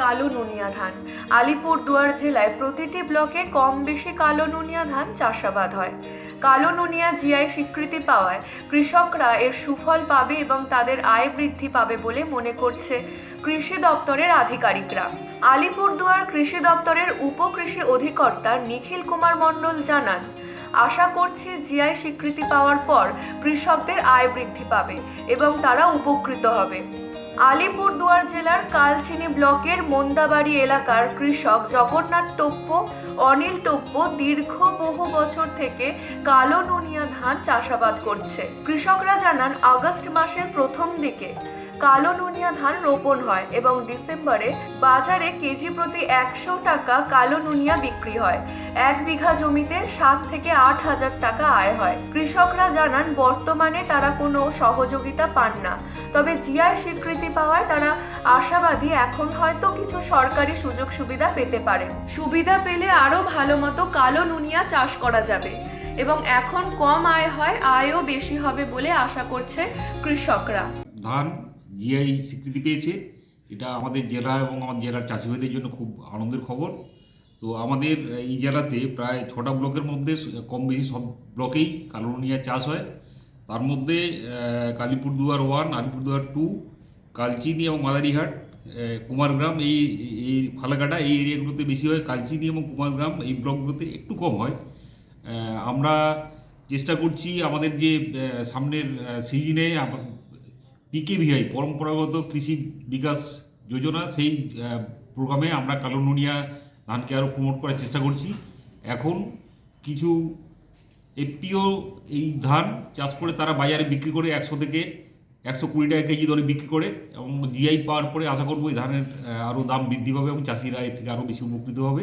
কালো নুনিয়া ধান। আলিপুরদুয়ার জেলায় প্রতিটি ব্লকে কম বেশি কালো নুনিয়া ধান চাষাবাদ হয়। কালো নুনিয়া জিআই স্বীকৃতি পাওয়ায় কৃষকরা এর সুফল পাবে এবং তাদের আয় বৃদ্ধি পাবে বলে মনে করছে কৃষি দপ্তরের আধিকারিকরা। আলিপুরদুয়ার কৃষি দপ্তরের উপকৃষি অধিকর্তা নিখিল কুমার মণ্ডল জানান, আশা করছি জিআই স্বীকৃতি পাওয়ার পর কৃষকদের আয় বৃদ্ধি পাবে এবং তারা উপকৃত হবে। আলিপুরদুয়ার জেলার কালচিনি ব্লকের মন্দাবাড়ি এলাকার কৃষক জগন্নাথ টোপ্প, অনিল টোপ্প দীর্ঘ বহু বছর থেকে কালো নুনিয়া ধান চাষাবাদ করছে। কৃষকরা জানান, আগস্ট মাসের প্রথম দিকে কালো নুনিয়া ধান রোপণ হয় এবং ডিসেম্বরে বাজারে কেজি প্রতি একশো টাকা কালো নুনিয়া বিক্রি হয়। এক বিঘা জমিতে সাত থেকে আট হাজার টাকা আয় হয়। কৃষকরা জানান, বর্তমানে তারা কোনো সহযোগিতা পান না। তবে জিআই স্বীকৃতি পাওয়ায় তারা আশাবাদী এখন হয়তো কিছু সরকারি সুযোগ সুবিধা পেতে পারে সুবিধা পেলে আরও ভালো মতো কালো নুনিয়া চাষ করা যাবে এবং এখন কম আয় হয়, আয়ও বেশি হবে বলে আশা করছে কৃষকরা। ধান জিআই স্বীকৃতি পেয়েছে। এটা আমাদের জেলা এবং আমার জেলার চাষিভাইদের জন্য খুব আনন্দের খবর। তো আমাদের এই জেলাতে প্রায় ছটা ব্লকের মধ্যে কম বেশি সব ব্লকেই কালোনিয়া চাষ হয়। তার মধ্যে কালীপুরদুয়ার ওয়ান আলিপুরদুয়ার টু কালচিনি এবং মাদারিহাট কুমারগ্রাম এই এই ফালাকাটা এই এরিয়াগুলোতে বেশি হয়। কালচিনি এবং কুমারগ্রাম এই ব্লকগুলোতে একটু কম হয়। আমরা চেষ্টা করছি আমাদের যে সামনের সিজনে পিকেভিআই পরম্পরাগত কৃষি বিকাশ যোজনা, সেই প্রোগ্রামে আমরা কালো নুনিয়া ধানকে আরও প্রমোট করার চেষ্টা করছি। এখন কিছু এপিও এই ধান চাষ করে তারা বাজারে বিক্রি করে একশো থেকে একশো কুড়ি টাকা কেজি দরে বিক্রি করে এবং জিআই পাওয়ার পরে আশা করব এই ধানের আরও দাম বৃদ্ধি পাবে এবং চাষিরা এর থেকে আরও বেশি উপকৃত হবে।